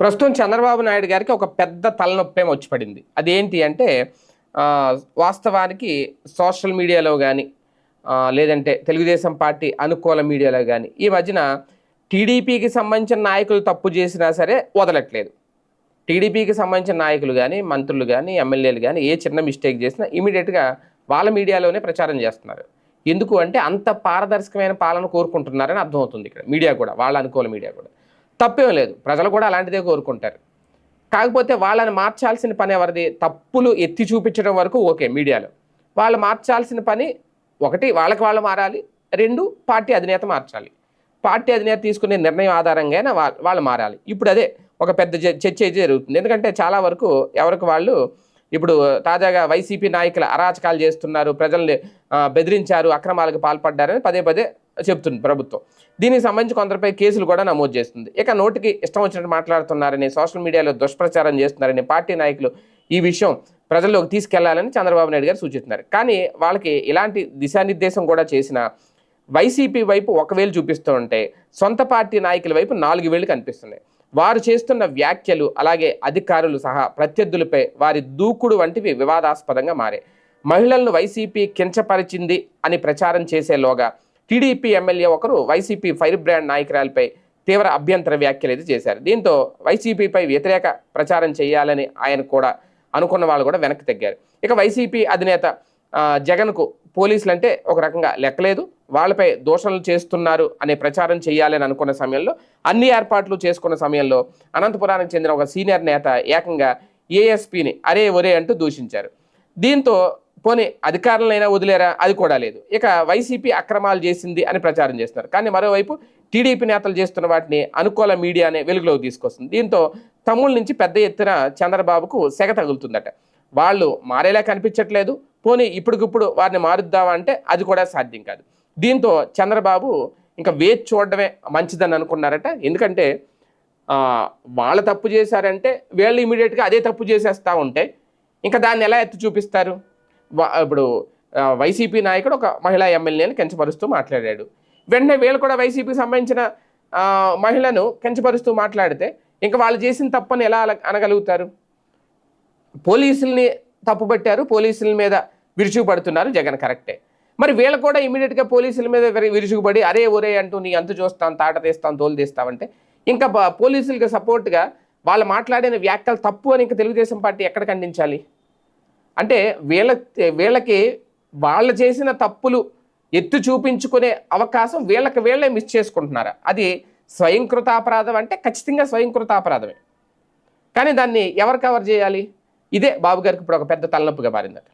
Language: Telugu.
ప్రస్తుతం చంద్రబాబు నాయుడు గారికి ఒక పెద్ద తలనొప్పి వచ్చి పడింది అదేంటి అంటే వాస్తవానికి సోషల్ మీడియాలో కానీ లేదంటే తెలుగుదేశం పార్టీ అనుకూల మీడియాలో కానీ ఈ మధ్యన టీడీపీకి సంబంధించిన నాయకులు తప్పు చేసినా సరే వదలట్లేదు. టీడీపీకి సంబంధించిన నాయకులు కానీ మంత్రులు కానీ ఎమ్మెల్యేలు కానీ ఏ చిన్న మిస్టేక్ చేసినా ఇమీడియట్గా వాళ్ళ మీడియాలోనే ప్రచారం చేస్తున్నారు. ఎందుకు అంటే అంత పారదర్శకమైన పాలన కోరుకుంటున్నారని అర్థమవుతుంది ఇక్కడ. మీడియా కూడా వాళ్ళ అనుకూల మీడియా కూడా. తప్పేం లేదు. ప్రజలు కూడా అలాంటిదే కోరుకుంటారు. కాకపోతే వాళ్ళని మార్చాల్సిన పని ఎవరిది? తప్పులు ఎత్తి చూపించడం వరకు ఓకే మీడియాలో. వాళ్ళు మార్చాల్సిన పని ఒకటి వాళ్ళకి వాళ్ళు మారాలి. రెండు పార్టీ అధినేత మార్చాలి. పార్టీ అధినేత తీసుకునే నిర్ణయం ఆధారంగానే వాళ్ళు మారాలి. ఇప్పుడు అదే ఒక పెద్ద చర్చ జరుగుతుంది. ఎందుకంటే చాలా వరకు ఎవరికి వాళ్ళు ఇప్పుడు తాజాగా వైసీపీ నాయకులు అరాచకాలు చేస్తున్నారు. ప్రజల్ని బెదిరించారు అక్రమాలకు పాల్పడ్డారని పదే పదే చెప్తుంది ప్రభుత్వం. దీనికి సంబంధించి కొందరిపై కేసులు కూడా నమోదు చేస్తుంది. ఇక నోటికి ఇష్టం వచ్చినట్టు మాట్లాడుతున్నారని సోషల్ మీడియాలో దుష్ప్రచారం చేస్తున్నారని పార్టీ నాయకులు ఈ విషయం ప్రజల్లోకి తీసుకెళ్ళాలని చంద్రబాబు నాయుడు గారు సూచిస్తున్నారు. కానీ వాళ్ళకి ఇలాంటి దిశానిర్దేశం కూడా చేసిన వైసీపీ వైపు ఒకవేళ చూపిస్తూ ఉంటే సొంత పార్టీ నాయకుల వైపు నాలుగు వేలు కనిపిస్తున్నాయి. వారు చేస్తున్న వ్యాఖ్యలు అలాగే అధికారులు సహా ప్రత్యర్థులపై వారి దూకుడు వంటివి వివాదాస్పదంగా మారాయి. మహిళలను వైసీపీ కించపరిచింది అని ప్రచారం చేసేలోగా టీడీపీ ఎమ్మెల్యే ఒకరు వైసీపీ ఫైర్ బ్రాండ్ నాయకురాలపై తీవ్ర అభ్యంతర వ్యాఖ్యలు అయితే చేశారు. దీంతో వైసీపీపై వ్యతిరేక ప్రచారం చేయాలని ఆయన కూడా అనుకున్న వాళ్ళు కూడా వెనక్కి తగ్గారు. ఇక వైసీపీ అధినేత జగన్కు పోలీసులు అంటే ఒక రకంగా లెక్కలేదు. వాళ్ళపై దోషణలు చేస్తున్నారు అనే ప్రచారం చేయాలని అనుకున్న సమయంలో అన్ని ఏర్పాట్లు చేసుకున్న సమయంలో అనంతపురానికి చెందిన ఒక సీనియర్ నేత ఏకంగా ఏఎస్పీని అరే ఒరే అంటూ దూషించారు. దీంతో పోనీ అధికారులైనా వదిలేరా? అది కూడా లేదు. ఇక వైసీపీ అక్రమాలు చేసింది అని ప్రచారం చేస్తున్నారు. కానీ మరోవైపు టీడీపీ నేతలు చేస్తున్న వాటిని అనుకూల మీడియానే వెలుగులోకి తీసుకొస్తుంది. దీంతో తమ్ముళ్ళ నుంచి పెద్ద ఎత్తున చంద్రబాబుకు సెగ తగులుతుందట. వాళ్ళు మారేలా కనిపించట్లేదు. పోనీ ఇప్పటికిప్పుడు వారిని మారుద్దామా అంటే అది కూడా సాధ్యం కాదు. దీంతో చంద్రబాబు ఇంకా వేచి చూడడమే మంచిదని అనుకున్నారట. ఎందుకంటే వాళ్ళ తప్పు చేశారంటే వీళ్ళు ఇమీడియట్గా అదే తప్పు చేసేస్తూ ఉంటే ఇంకా దాన్ని ఎలా ఎత్తి చూపిస్తారు? ఇప్పుడు వైసీపీ నాయకుడు ఒక మహిళా ఎమ్మెల్యేని కించపరుస్తూ మాట్లాడాడు. వెంటనే వీళ్ళు కూడా వైసీపీకి సంబంధించిన మహిళను కించపరుస్తూ మాట్లాడితే ఇంకా వాళ్ళు చేసిన తప్పని ఎలా అల- అనగలుగుతారు? పోలీసుల్ని తప్పుపట్టారు పోలీసుల మీద విరుచుకుపడుతున్నారు జగన్ కరెక్టే. మరి వీళ్ళు కూడా ఇమీడియట్గా పోలీసుల మీద విరుచుకుపడి అరే ఒరే అంటూ నీ అంతు చూస్తాను తాట తీస్తాను తోలు తీస్తావంటే ఇంకా పోలీసులకి సపోర్ట్గా వాళ్ళు మాట్లాడిన వ్యాఖ్యలు తప్పు అని ఇంకా తెలుగుదేశం పార్టీ ఎక్కడ ఖండించాలి? అంటే వీళ్ళ వీళ్ళకి వాళ్ళు చేసిన తప్పులు ఎత్తు చూపించుకునే అవకాశం వీళ్ళకి వీళ్ళే మిస్ చేసుకుంటున్నారు. అది స్వయంకృతాపరాధం అంటే ఖచ్చితంగా స్వయంకృతాపరాధమే. కానీ దాన్ని ఎవరు కవర్ చేయాలి? ఇదే బాబు గారికి ఇప్పుడు ఒక పెద్ద తలనొప్పిగా మారిందట.